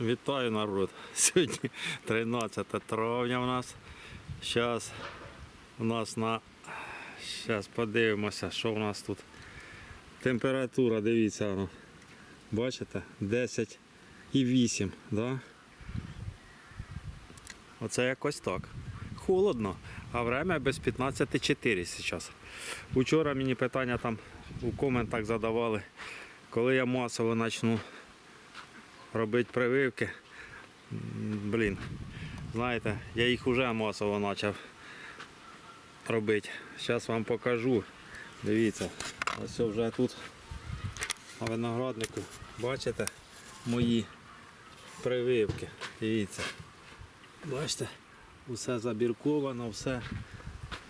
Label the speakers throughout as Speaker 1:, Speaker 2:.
Speaker 1: Вітаю народ. Сьогодні 13 травня у нас. Зараз у нас на. Зараз подивимося, що у нас тут. Температура, дивіться, воно. бачите, 10 і 8, да? Оце якось так. Холодно, а время без 15,4 зараз. Учора мені питання там у коментах задавали, коли я масово почну робити прививки. Блін, знаєте, я їх вже масово почав робити. Зараз вам покажу. Дивіться, ось вже тут на винограднику. Бачите мої прививки. Дивіться. Бачите, усе забірковано, все.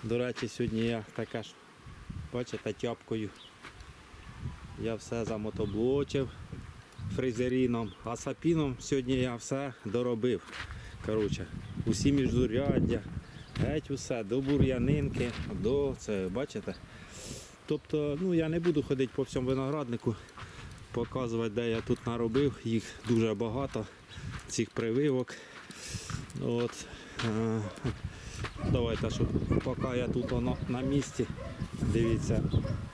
Speaker 1: До речі, сьогодні я таке ж, бачите, тяпкою. Я все замотоблочив фрезеріном, а сапіном сьогодні я все доробив. Коротше, усі міждуряддя, геть усе, до бур'янинки, до це, бачите? Тобто, ну я не буду ходити по всьому винограднику, показувати, де я тут наробив. Їх дуже багато, цих прививок. От, е, давайте, щоб поки я тут воно на місці. Дивіться,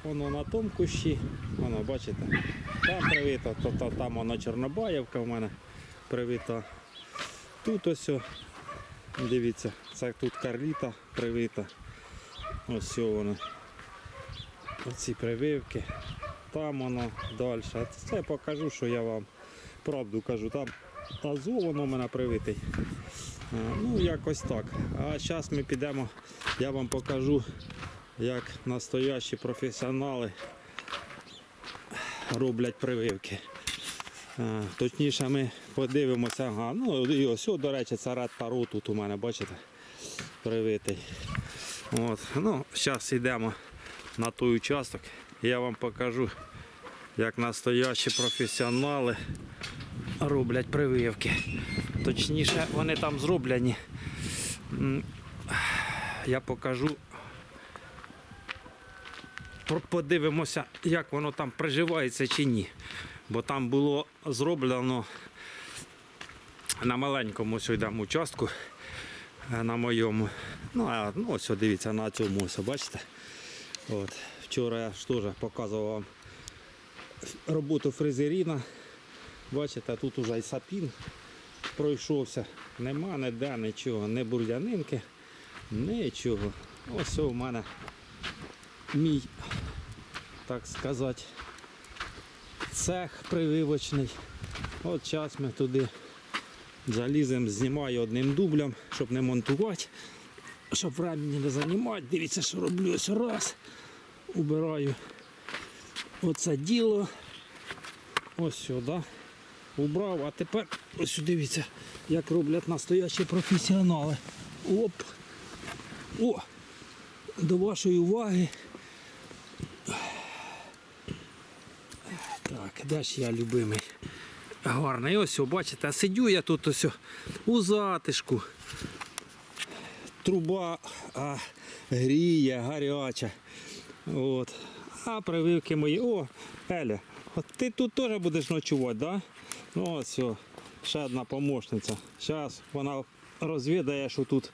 Speaker 1: воно на тому кущі, воно бачите, там привита, то, то там воно Чорнобаївка в мене привита. Тут ось, дивіться, це тут карліта привита. Ось воно. Оці прививки. Там воно далі. Це я покажу, що я вам правду кажу. Там азу воно в мене привитий. А, Ну, якось так. А зараз ми підемо, я вам покажу, як настоящі професіонали роблять прививки. Точніше ми подивимося, ага, ну і ось, до речі, це ред таро тут у мене, бачите, привитий. От, ну, зараз йдемо на той участок. Я вам покажу, як настоящі професіонали роблять прививки. Точніше, вони там зроблені. Я покажу. Подивимося, як воно там приживається чи ні. Бо там було зроблено на маленькому ось участку е, на моєму. Ну, а ну, ось дивіться на цьому ось, бачите. От. Вчора я ж теж показував вам роботу фрезеріна. Бачите, тут уже і сапін пройшовся. Нема ніде нічого, не бур'янинки, нічого. Ось у мене мій, так сказати, цех прививочний. От час ми туди заліземо, знімаю одним дублем, щоб не монтувати, щоб времени не займати. Дивіться, що роблю ось раз. Убираю оце діло. Ось сюди. Убрав, а тепер ось дивіться, як роблять настоящі професіонали. Оп! О! До вашої уваги. Так, де ж я любимий? Гарний, ось, о, бачите, а сидю я тут ось у затишку. Труба а, гріє, гаряча. От. А прививки мої. О, Еля, от ти тут теж будеш ночувати, да? Ну, ось, о, ще одна помощниця. Зараз вона розвідає, що тут,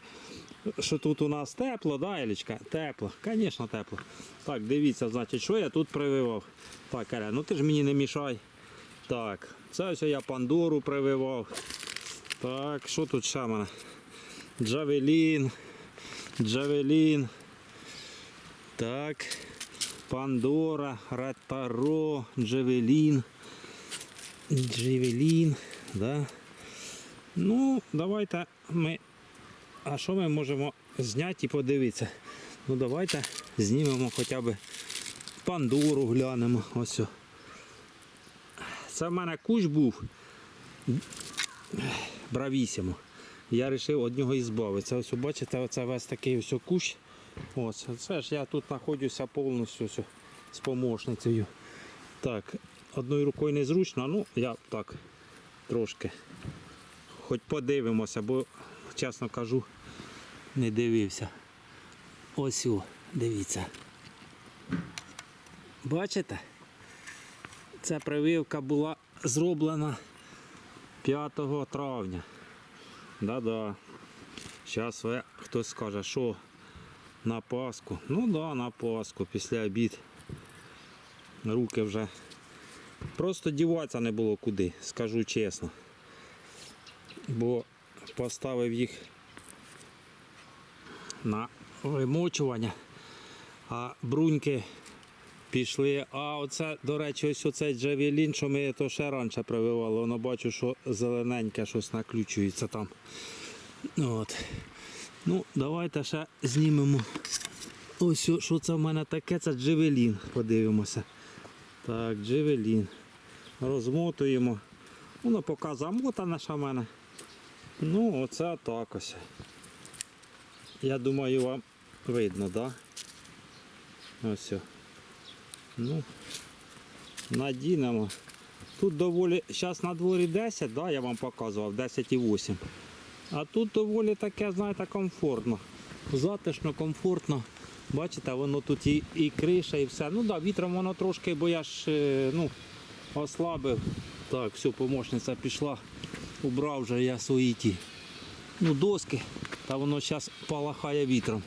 Speaker 1: що тут у нас тепло, да, Елічка? Тепло, звісно, тепло. Так, дивіться, значить, що я тут прививав. Так, Еля, ну ти ж мені не мішай. Так, це ось я пандору прививав. Так, що тут ще в мене? Джавелін. Джавелін. Так. Пандора, Ретаро, Джавелін. Джавелін. Да. Ну, давайте ми. А що ми можемо зняти і подивитися? Ну давайте знімемо хоча б пандору глянемо. Ось. Це в мене кущ був бравісімо. Я вирішив від нього і збавитися. Ось бачите, оце весь такий ось кущ. Ось, це ж я тут знаходжуся повністю з помощницею. Так, одною рукою незручно, ну я так трошки. Хоч подивимося, бо, чесно кажу, не дивився. Ось, о, дивіться. Бачите? Ця прививка була зроблена 5 травня. Да-да. Зараз ви хтось скаже, що на Пасху. Ну да, на Пасху, після обід. Руки вже. Просто діватися не було куди, скажу чесно. Бо поставив їх на вимочування, а бруньки пішли. А оце, до речі, ось оцей джавелін, що ми то ще раніше прививали, воно бачу, що зелененьке щось наключується там. От. Ну, давайте ще знімемо. Ось що це в мене таке, це джевелін. Подивимося. Так, джевелін. Розмотуємо. Воно поки замотане ще в мене. Ну, оце так ось. Я думаю, вам видно, так? Да? Ось. Ну, надінемо. Тут доволі, зараз на дворі 10, да, я вам показував, 10,8. А тут доволі таке, знаєте, комфортно. Затишно, комфортно. Бачите, воно тут і, і криша, і все. Ну да, вітром воно трошки, бо я ж е, ну, ослабив. Так, все, помощниця пішла. Убрав вже я свої ті ну, доски, та воно зараз палахає вітром.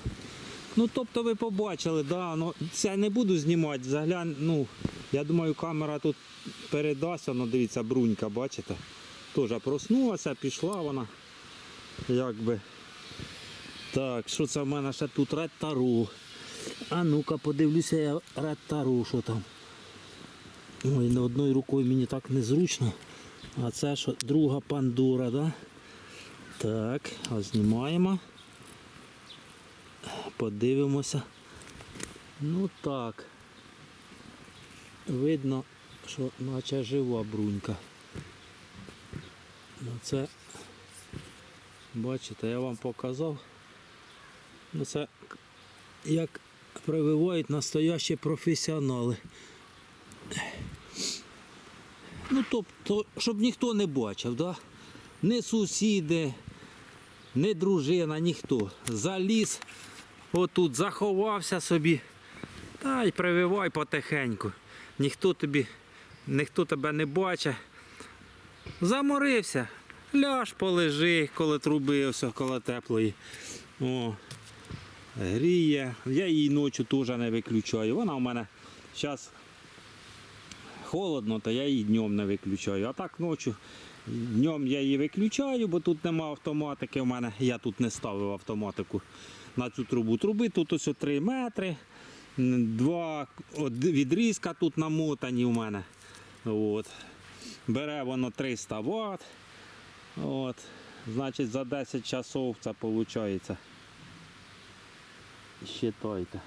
Speaker 1: Ну, тобто ви побачили, да, ну, це не буду знімати, заглянь, ну, я думаю, камера тут передасть, воно, дивіться, брунька, бачите? Теж проснулася, пішла вона. Якби. Так, що це в мене ще тут Ред Тару. А ну-ка подивлюся я Ред Тару, що там. Ой, не одною рукою мені так незручно. А це що, друга пандура, да? Так, а знімаємо. Подивимося. Ну так. Видно, що наче жива брунька. Ну це, бачите, я вам показав. Ну це як прививають настоящі професіонали. Ну тобто, щоб ніхто не бачив, да? Ні сусіди, ні дружина, ніхто. Заліз, отут заховався собі. Та й прививай потихеньку. Ніхто тобі, ніхто тебе не бачить. Заморився. Ляж полежи, коли труби ось коло теплої. О, гріє. Я її ночі теж не виключаю. Вона у мене зараз холодно, то я її днем не виключаю. А так ночі днем я її виключаю, бо тут нема автоматики. У мене я тут не ставив автоматику на цю трубу. Труби тут ось 3 метри, два відрізка тут намотані у мене. От. Бере воно 300 Вт. От. Значить за 10 часов це виходить. Считайте.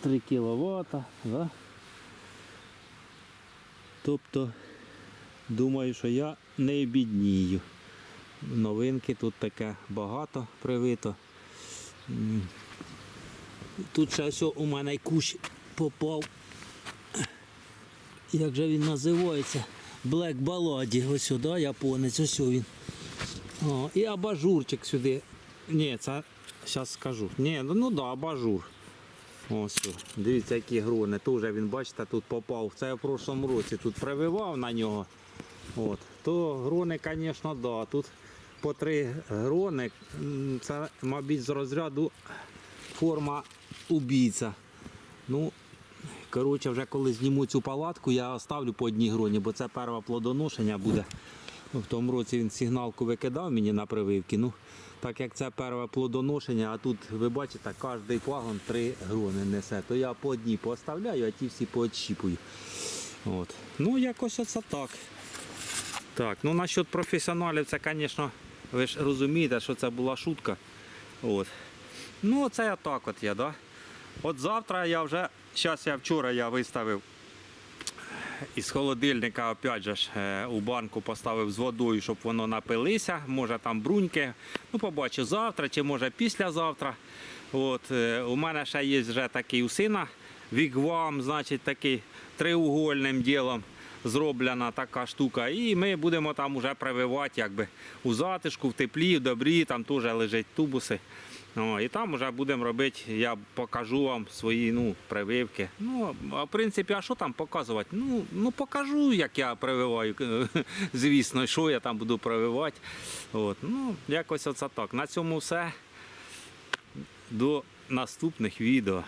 Speaker 1: 3 кВт. Да? Тобто, думаю, що я не біднію. Новинки тут таке багато привито. Тут ще у мене кущ попав. Як же він називається? Black Ballady. Ось сюди, японець, ось він. О, і абажурчик сюди. Ні, це зараз скажу. Ні, ну, ну да, абажур. Ось, дивіться, які грони. Теж він, бачите, тут попав. Це я в прошлому році тут прививав на нього. От. То грони, звісно, да. Тут по три грони. Це, мабуть, з розряду форма убійця. Ну, коротше, вже коли зніму цю палатку, я оставлю по одній гроні, бо це перше плодоношення буде. Ну, в тому році він сигналку викидав мені на прививки. Ну, так як це перше плодоношення, а тут ви бачите, кожний пагон три грони несе, то я по одній поставляю, а ті всі поотщіпую. От. Ну, якось оце так. Так, ну насчет професіоналів, це, звісно, ви ж розумієте, що це була шутка. От. Ну, це я так от є, да? От завтра я вже, зараз я вчора я виставив із холодильника, опять же, е, у банку поставив з водою, щоб воно напилися. Може там бруньки. Ну, побачу завтра чи може післязавтра. От, е, у мене ще є вже такий у сина вігвам, значить такий триугольним ділом зроблена така штука. І ми будемо там уже прививати якби, у затишку, в теплі, в добрі, там теж лежать тубуси. О, і там вже будемо робити, я покажу вам свої ну, прививки. Ну, а в принципі, а що там показувати? Ну, ну покажу, як я прививаю, звісно, що я там буду прививати. От, ну, якось оце так. На цьому все. До наступних відео.